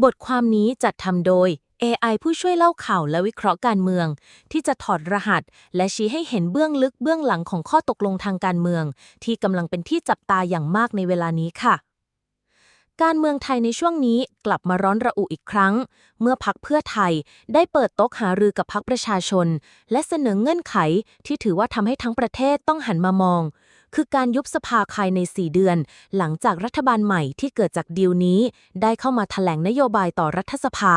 บทความนี้จัดทำโดย AI ผู้ช่วยเล่าข่าวและวิเคราะห์การเมือง ที่จะถอดรหัส และชี้ให้เห็นเบื้องลึกเบื้องหลังของข้อตกลงทางการเมือง ที่กำลังเป็นที่จับตาอย่างมากในเวลานี้ค่ะ การเมืองไทยในช่วงนี้กลับมาร้อนระอุอีกครั้ง เมื่อพักเพื่อไทยได้เปิดโต๊ะหารือกับพักประชาชน และเสนอเงื่อนไขที่ถือว่าทำให้ทั้งประเทศต้องหันมามอง คือการยุบสภาภายใน 4 เดือน หลังจากรัฐบาลใหม่ที่เกิดจากดีลนี้ ได้เข้ามาแถลงนโยบายต่อรัฐสภา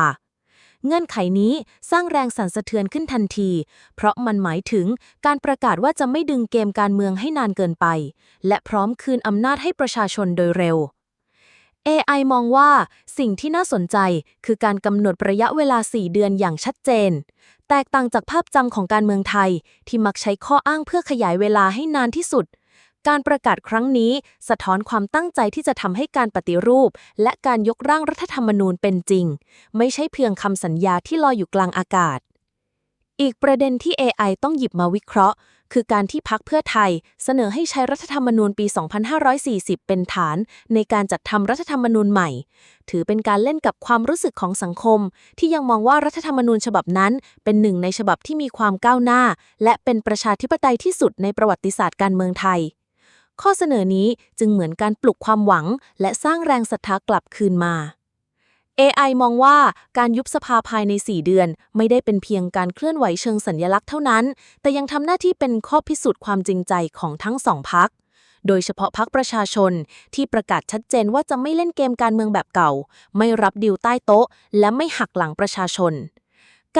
เงื่อนไขนี้สร้างแรงสั่นสะเทือนขึ้นทันที เพราะมันหมายถึงการประกาศว่าจะไม่ดึงเกมการเมืองให้นานเกินไป และพร้อมคืนอำนาจให้ประชาชนโดยเร็ว AI มองว่าสิ่งที่น่าสนใจคือการกำหนดระยะเวลา 4 เดือนอย่างชัดเจน แตกต่างจากภาพจำของการเมืองไทยที่มักใช้ข้ออ้างเพื่อขยายเวลาให้นานที่สุด การประกาศครั้งนี้ สะท้อนความตั้งใจที่จะทำให้การปฏิรูป และการยกร่างรัฐธรรมนูญเป็นจริง ไม่ใช่เพียงคำสัญญาที่ลอยอยู่กลางอากาศ อีกประเด็นที่ AI ต้องหยิบมาวิเคราะห์ คือการที่พักเพื่อไทย เสนอให้ใช้รัฐธรรมนูญปี 2540 เป็นฐาน ในการจัดทำรัฐธรรมนูญใหม่ ถือเป็นการเล่นกับความรู้สึกของสังคม ที่ยังมองว่ารัฐธรรมนูญฉบับนั้น เป็นหนึ่งในฉบับที่มีความก้าวหน้า และเป็นประชาธิปไตยที่สุดในประวัติศาสตร์การเมืองไทย ข้อเสนอนี้จึงเหมือนการปลุกความหวัง และสร้างแรงศรัทธากลับคืนมา AI มองว่าการยุบสภาภายใน 4 เดือน ไม่ได้เป็นเพียงการเคลื่อนไหวเชิงสัญญลักษณ์เท่านั้น แต่ยังทำหน้าที่เป็นข้อพิสูจน์ความจริงใจของทั้งสองพัก โดยเฉพาะพักประชาชนที่ประกาศชัดเจนว่าจะไม่เล่นเกมการเมืองแบบเก่า ไม่รับดิวใต้โต๊ะ และไม่หักหลังประชาชน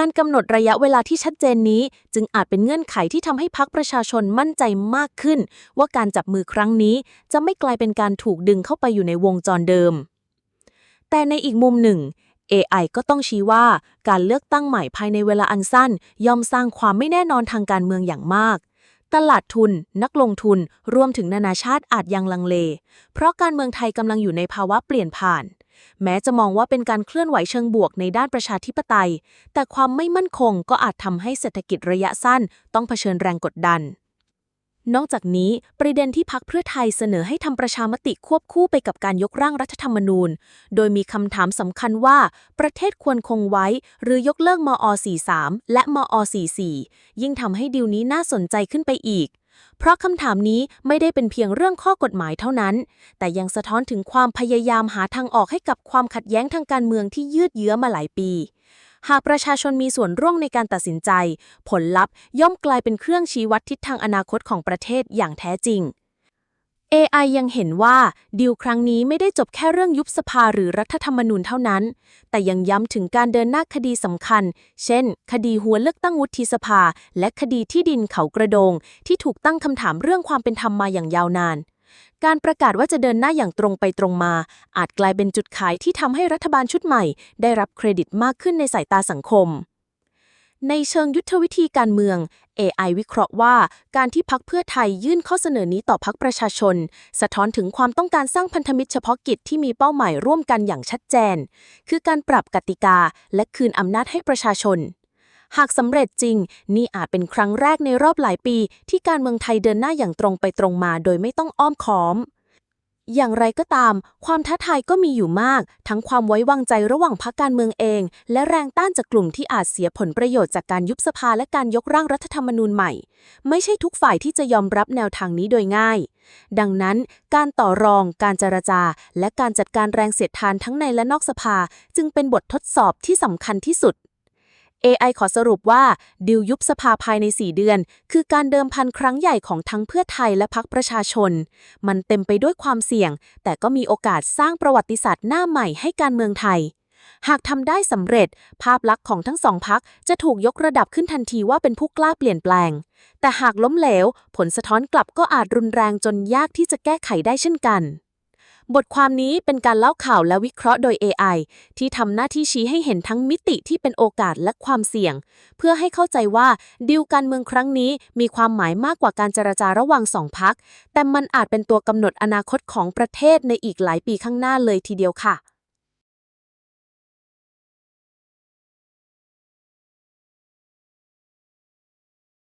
การกำหนดระยะเวลาที่ชัดเจนนี้ จึงอาจเป็นเงื่อนไขที่ทำให้พักประชาชนมั่นใจมากขึ้น ว่าการจับมือครั้งนี้ จะไม่กลายเป็นการถูกดึงเข้าไปอยู่ในวงจรเดิม แต่ในอีกมุมหนึ่ง AI ก็ต้องชี้ว่าการเลือกตั้งใหม่ภายในเวลาอันสั้น ย่อมสร้างความไม่แน่นอนทางการเมืองอย่างมากตลาดทุน นักลงทุน รวมถึงนานาชาติอาจยังลังเล เพราะการเมืองไทยกำลังอยู่ในภาวะเปลี่ยนผ่าน แม้จะมองว่าเป็นการเคลื่อนไหวเชิงบวกในด้านประชาธิปไตย แต่ความไม่มั่นคงก็อาจทำให้เศรษฐกิจระยะสั้น ต้องเผชิญแรงกดดัน นอกจากนี้ ประเด็นที่พักเพื่อไทยเสนอให้ทำประชามติควบคู่ไปกับการยกร่างรัฐธรรมนูญ โดยมีคำถามสำคัญว่า ประเทศควรคงไว้ หรือยกเลิกมอ 43 และมอ 44 ยิ่งทำให้ดีลนี้น่าสนใจขึ้นไปอีก เพราะคำถามนี้ไม่ได้เป็นเพียงเรื่องข้อกฎหมายเท่านั้น แต่ยังสะท้อนถึงความพยายามหาทางออกให้กับความขัดแย้งทางการเมืองที่ยืดเยื้อมาหลายปี หากประชาชนมีส่วนร่วมในการตัดสินใจ ผลลัพธ์ย่อมกลายเป็นเครื่องชี้วัดทิศทางอนาคตของประเทศอย่างแท้จริง AI ยังเห็นว่าดีลครั้งนี้ไม่ได้จบแค่เรื่องยุบสภาหรือรัฐธรรมนูญเท่านั้น แต่ยังย้ำถึงการเดินหน้าคดีสำคัญ เช่น คดีหัวเลือกตั้งวุฒิสภา และคดีที่ดินเขากระโดง ที่ถูกตั้งคำถามเรื่องความเป็นธรรมมาอย่างยาวนาน การประกาศว่าจะเดินหน้าอย่างตรงไปตรงมา อาจกลายเป็นจุดขายที่ทำให้รัฐบาลชุดใหม่ ได้รับเครดิตมากขึ้นในสายตาสังคม ในเชิงยุทธวิธีการเมือง AI วิเคราะห์ว่า การที่พักเพื่อไทยยื่นข้อเสนอนี้ต่อพักประชาชน สะท้อนถึงความต้องการสร้างพันธมิตรเฉพาะกิจที่มีเป้าหมายร่วมกันอย่างชัดเจน คือการปรับกติกา และคืนอำนาจให้ประชาชน หากสำเร็จจริง นี่อาจเป็นครั้งแรกในรอบหลายปี ที่การเมืองไทยเดินหน้าอย่างตรงไปตรงมา โดยไม่ต้องอ้อมค้อม อย่างไรก็ตาม ความท้าทายก็มีอยู่มาก ทั้งความไว้วางใจระหว่างพรรคการเมืองเอง และแรงต้านจากกลุ่มที่อาจเสียผลประโยชน์จากการยุบสภาและการยกร่างรัฐธรรมนูญใหม่ ไม่ใช่ทุกฝ่ายที่จะยอมรับแนวทางนี้โดยง่าย ดังนั้น การต่อรอง การเจรจา และการจัดการแรงเสียดทานทั้งในและนอกสภา จึงเป็นบททดสอบที่สำคัญที่สุด AI ขอสรุปว่าดิวยุบสภาภายใน 4 เดือน คือการเดิมพันครั้งใหญ่ของทั้งเพื่อไทยและพักประชาชน มันเต็มไปด้วยความเสี่ยง แต่ก็มีโอกาสสร้างประวัติศาสตร์หน้าใหม่ให้การเมืองไทย หากทำได้สำเร็จ ภาพลักษณ์ของทั้งสองพักจะถูกยกระดับขึ้นทันทีว่าเป็นผู้กล้าเปลี่ยนแปลง แต่หากล้มเหลว ผลสะท้อนกลับก็อาจรุนแรงจนยากที่จะแก้ไขได้เช่นกัน บทความนี้เป็นการเล่าข่าวและวิเคราะห์โดย AI ที่ทำหน้าที่ชี้ให้เห็นทั้งมิติที่เป็นโอกาสและความเสี่ยง เพื่อให้เข้าใจว่าดีลการเมืองครั้งนี้มีความหมายมากกว่าการเจรจาระหว่างสองพัก แต่มันอาจเป็นตัวกำหนดอนาคตของประเทศในอีกหลายปีข้างหน้าเลยทีเดียวค่ะ